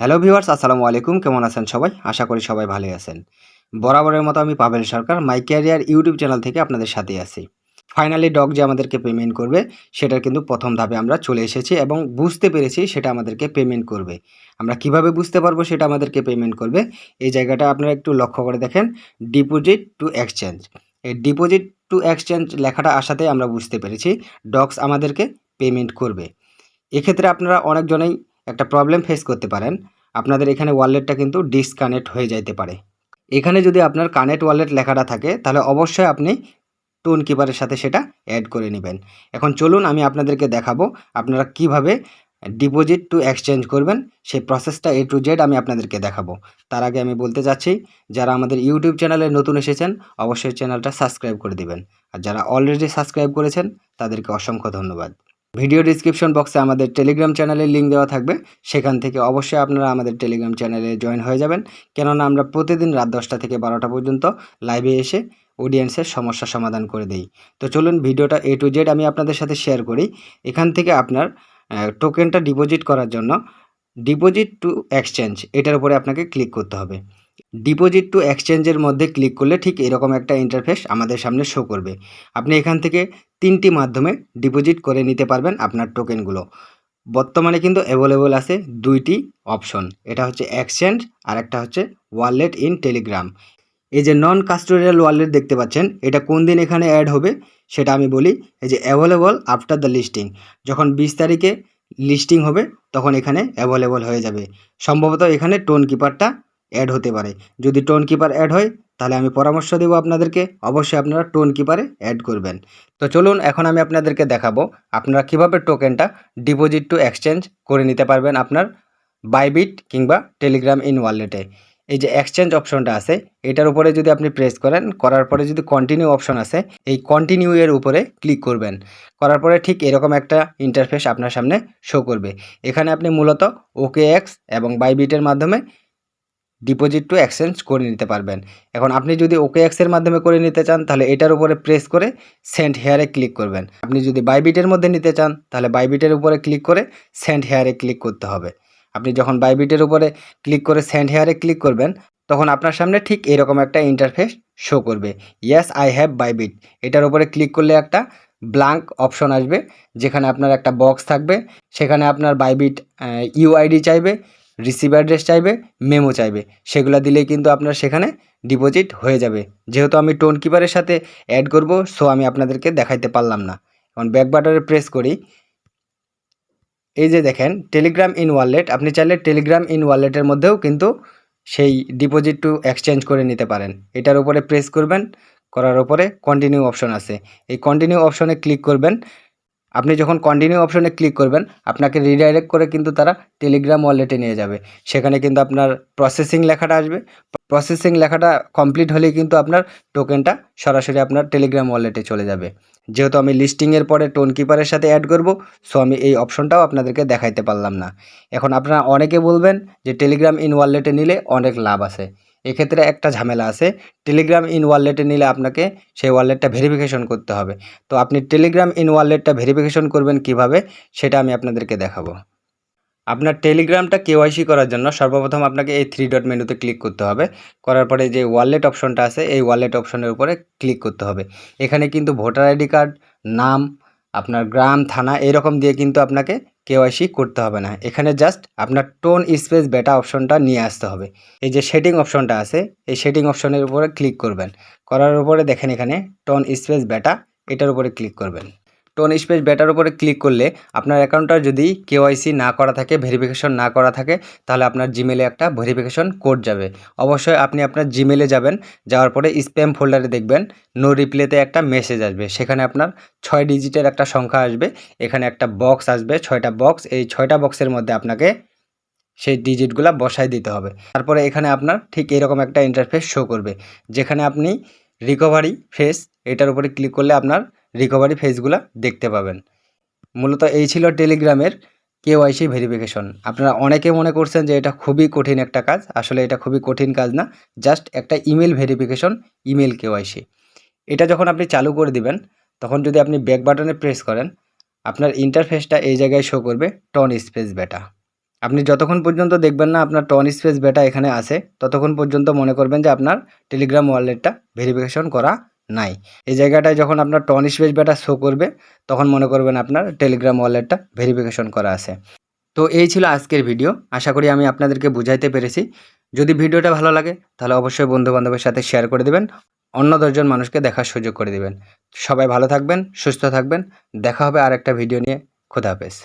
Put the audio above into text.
Hello viewers, আসসালামু আলাইকুম। কেমন আছেন সবাই? আশা করি সবাই ভালোই আছেন। বরাবরের মতো আমি Pabel Sarkar, my career YouTube channel থেকে আপনাদের সাথে আছি। ফাইনালি ডগ যে আমাদেরকে পেমেন্ট করবে, সেটার কিন্তু প্রথম ধাপে আমরা চলে এসেছি এবং বুঝতে পেরেছি সেটা আমাদেরকে পেমেন্ট করবে। আমরা কীভাবে বুঝতে পারব সেটা আমাদেরকে পেমেন্ট করবে, এই জায়গাটা আপনারা একটু লক্ষ্য করে দেখেন। Deposit to exchange. এই ডিপোজিট টু এক্সচেঞ্জ লেখাটা আসাতে আমরা বুঝতে পেরেছি, ডগস আমাদেরকে পেমেন্ট করবে। এক্ষেত্রে আপনারা অনেকজনেই একটা প্রবলেম ফেস করতে পারেন। আপনাদের এখানে ওয়ালেটটা কিন্তু ডিসকানেক্ট হয়ে যাইতে পারে। এখানে যদি আপনার কানেক্ট ওয়ালেট লেখাটা থাকে, তাহলে অবশ্যই আপনি টোন কিপারের সাথে সেটা অ্যাড করে নেবেন। এখন চলুন আমি আপনাদেরকে দেখাবো আপনারা কীভাবে ডিপোজিট টু এক্সচেঞ্জ করবেন। সেই প্রসেসটা এ টু জেড আমি আপনাদেরকে দেখাবো। তার আগে আমি বলতে চাচ্ছি, যারা আমাদের ইউটিউব চ্যানেলে নতুন এসেছেন, অবশ্যই চ্যানেলটা সাবস্ক্রাইব করে দিবেন। আর যারা অলরেডি সাবস্ক্রাইব করেছেন, তাদেরকে অসংখ্য ধন্যবাদ। ভিডিও ডিসক্রিপশন বক্সে আমাদের টেলিগ্রাম চ্যানেলের লিঙ্ক দেওয়া থাকবে। সেখান থেকে অবশ্যই আপনারা আমাদের টেলিগ্রাম চ্যানেলে জয়েন হয়ে যাবেন। কেননা আমরা প্রতিদিন রাত দশটা থেকে বারোটা পর্যন্ত লাইভে এসে অডিয়েন্সের সমস্যা সমাধান করে দেই। তো চলুন ভিডিওটা এ টু জেড আমি আপনাদের সাথে শেয়ার করি। এখান থেকে আপনার টোকেনটা ডিপোজিট করার জন্য ডিপোজিট টু এক্সচেঞ্জ এটার উপরে আপনাকে ক্লিক করতে হবে। ডিপোজিট টু এক্সচেঞ্জের মধ্যে ক্লিক করলে ঠিক এরকম একটা ইন্টারফেস আমাদের সামনে শো করবে। আপনি এখান থেকে তিনটি মাধ্যমে ডিপোজিট করে নিতে পারবেন আপনার টোকেনগুলো বর্তমানে কিন্তু অ্যাভেলেবল আছে দুইটি অপশন এটা হচ্ছে এক্সচেঞ্জ আর একটা হচ্ছে ওয়ালেট ইন টেলিগ্রাম এই যে নন কাস্টোডিয়াল ওয়ালেট দেখতে পাচ্ছেন, এটা কোন দিন এখানে অ্যাড হবে সেটা আমি বলি এই যে অ্যাভেলেবল আফটার দ্য লিস্টিং যখন বিশ তারিখে লিস্টিং হবে তখন এখানে অ্যাভেলেবল হয়ে যাবে। সম্ভবত এখানে টোন কিপারটা অ্যাড হতে পারে। যদি টোন কিপার অ্যাড হয়, তাহলে আমি পরামর্শ দেবো আপনাদেরকে। অবশ্যই আপনারা টোন কিপারে অ্যাড করবেন। তো চলুন, এখন আমি আপনাদেরকে দেখাবো আপনারা কীভাবে টোকেনটা ডিপোজিট টু এক্সচেঞ্জ করে নিতে পারবেন আপনার বাইবিট কিংবা টেলিগ্রাম ইন ওয়ালেটে এই যে এক্সচেঞ্জ অপশনটা আছে, এটার উপরে যদি আপনি প্রেস করেন, করার পরে যদি কন্টিনিউ অপশন আছে এই কন্টিনিউ এর উপরে ক্লিক করবেন। করার পরে ঠিক এরকম একটা ইন্টারফেস আপনার সামনে শো করবে। এখানে আপনি মূলত ওকে এক্স এবং বাইবিটের মাধ্যমে ডিপোজিট টু এক্সচেঞ্জ করে নিতে পারবেন। এখন আপনি যদি ওকে এক্সের মাধ্যমে করে নিতে চান, তাহলে এটার উপরে প্রেস করে সেন্ড হেয়ারে ক্লিক করবেন। আপনি যদি বাইবিটের মধ্যে নিতে চান, তাহলে বাইবিটের উপরে ক্লিক করে সেন্ড হেয়ারে ক্লিক করতে হবে। আপনি যখন বাইবিটের উপরে ক্লিক করে সেন্ড হেয়ারে ক্লিক করবেন, তখন আপনার সামনে ঠিক এরকম একটা ইন্টারফেস শো করবে। ইয়েস আই হ্যাভ বাইবিট এটার উপরে ক্লিক করলে একটা ব্লাঙ্ক অপশন আসবে, যেখানে আপনার একটা বক্স থাকবে, সেখানে আপনার বাইবিট ইউআইডি চাইবে রিসিভ অ্যাড্রেস চাইবে মেমো চাইবে। সেগুলো দিলেই কিন্তু আপনার সেখানে ডিপোজিট হয়ে যাবে। যেহেতু আমি টোন কিপারের সাথে অ্যাড করব সো আমি আপনাদেরকে দেখাইতে পারলাম না। এখন ব্যাক বাটনে প্রেস করি। এই যে দেখেন টেলিগ্রাম ইন ওয়ালেট আপনি চাইলে টেলিগ্রাম ইন ওয়ালেটের মধ্যেও কিন্তু সেই ডিপোজিট টু এক্সচেঞ্জ করে নিতে পারেন। এটার উপরে প্রেস করবেন, করার উপরে কন্টিনিউ অপশন আছে। এই কন্টিনিউ অপশনে ক্লিক করবেন আপনি যখন কন্টিনিউ অপশনে ক্লিক করবেন, আপনাকে রিডাইরেক্ট করে কিন্তু তারা টেলিগ্রাম ওয়ালেটে নিয়ে যাবে। সেখানে কিন্তু আপনার প্রসেসিং লেখাটা আসবে। প্রসেসিং লেখাটা কমপ্লিট হলেই কিন্তু আপনার টোকেনটা সরাসরি আপনার টেলিগ্রাম ওয়ালেটে চলে যাবে। যেহেতু আমি লিস্টিংয়ের পরে টোন কিপারের সাথে অ্যাড করব সো আমি এই অপশনটাও আপনাদেরকে দেখাইতে পারলাম না। এখন আপনারা অনেকে বলবেন যে টেলিগ্রাম ইন ওয়ালেটে নিলে অনেক লাভ আছে। এক্ষেত্রে একটা ঝামেলা আছে। টেলিগ্রাম ইন ওয়ালেটে নিলে আপনাকে সেই ওয়ালেটটা ভেরিফিকেশন করতে হবে। তো আপনি টেলিগ্রাম ইন ওয়ালেটটা ভেরিফিকেশন করবেন কীভাবে, সেটা আমি আপনাদেরকে দেখাবো। আপনার টেলিগ্রামটা কেওয়াইসি করার জন্য সর্বপ্রথম আপনাকে এই থ্রি ডট মেনুতে ক্লিক করতে হবে। করার পরে যে ওয়ালেট অপশনটা আছে, এই ওয়ালেট অপশনের উপরে ক্লিক করতে হবে। এখানে কিন্তু ভোটার আইডি কার্ড নাম আপনার গ্রাম, থানা এরকম দিয়ে কিন্তু আপনাকে কেওয়াইসি করতে হবে না। এখানে জাস্ট আপনার টোন স্পেস বেটা অপশনটা নিয়ে আসতে হবে। এই যে সেটিং অপশনটা আছে, এই সেটিং অপশনের উপরে ক্লিক করবেন। করার উপরে দেখেন এখানে টোন স্পেস বেটা এটার উপরে ক্লিক করবেন। টোন স্পেস বেটার উপরে ক্লিক করলে আপনার অ্যাকাউন্টটা যদি কেওয়াইসি না করা থাকে ভেরিফিকেশন না করা থাকে, তাহলে আপনার জিমেলে একটা ভেরিফিকেশন কোড যাবে। অবশ্যই আপনি আপনার জিমেলে যাবেন, যাওয়ার পরে স্প্যাম ফোল্ডারে দেখবেন নো রিপ্লেতে একটা মেসেজ আসবে। সেখানে আপনার ছয় ডিজিটের একটা সংখ্যা আসবে, এখানে একটা বক্স আসবে, ছয়টা বক্স এই ছয়টা বক্সের মধ্যে আপনাকে সেই ডিজিটগুলো বসায় দিতে হবে। তারপরে এখানে আপনার ঠিক এরকম একটা ইন্টারফেস শো করবে, যেখানে আপনি রিকভারি ফেস এটার উপরে ক্লিক করলে আপনার রিকভারি ফেসগুলো দেখতে পাবেন। মূলত এই ছিল টেলিগ্রামের কেওয়াইসি ভেরিফিকেশন আপনারা অনেকে মনে করছেন যে এটা খুবই কঠিন একটা কাজ। আসলে এটা খুবই কঠিন কাজ না জাস্ট একটা ইমেল ভেরিফিকেশন ইমেল কেওয়াইসি এটা যখন আপনি চালু করে দিবেন, তখন যদি আপনি ব্যাক বাটনে প্রেস করেন, আপনার ইন্টারফেসটা এই জায়গায় শো করবে টন স্পেস বেটা আপনি যতক্ষণ পর্যন্ত দেখবেন না আপনার টন স্পেস বেটা এখানে আছে, ততক্ষণ পর্যন্ত মনে করবেন যে আপনার টেলিগ্রাম ওয়ালেটটা ভেরিফিকেশন করা নাই। এই জায়গাটায় যখন আপনার টন স্পেস বেটা শো করবে, তখন মনে করবেন আপনার টেলিগ্রাম ওয়ালেটটা ভেরিফিকেশন করা আছে। তো এই ছিল আজকের ভিডিও আশা করি আমি আপনাদেরকে বুঝাইতে পেরেছি। যদি ভিডিওটা ভালো লাগে, তাহলে অবশ্যই বন্ধু বান্ধবের সাথে শেয়ার করে দেবেন। অন্য দশজন মানুষকে দেখার সুযোগ করে দেবেন। সবাই ভালো থাকবেন, সুস্থ থাকবেন। দেখা হবে আর একটা ভিডিও নিয়ে। খোদা হাফেজ।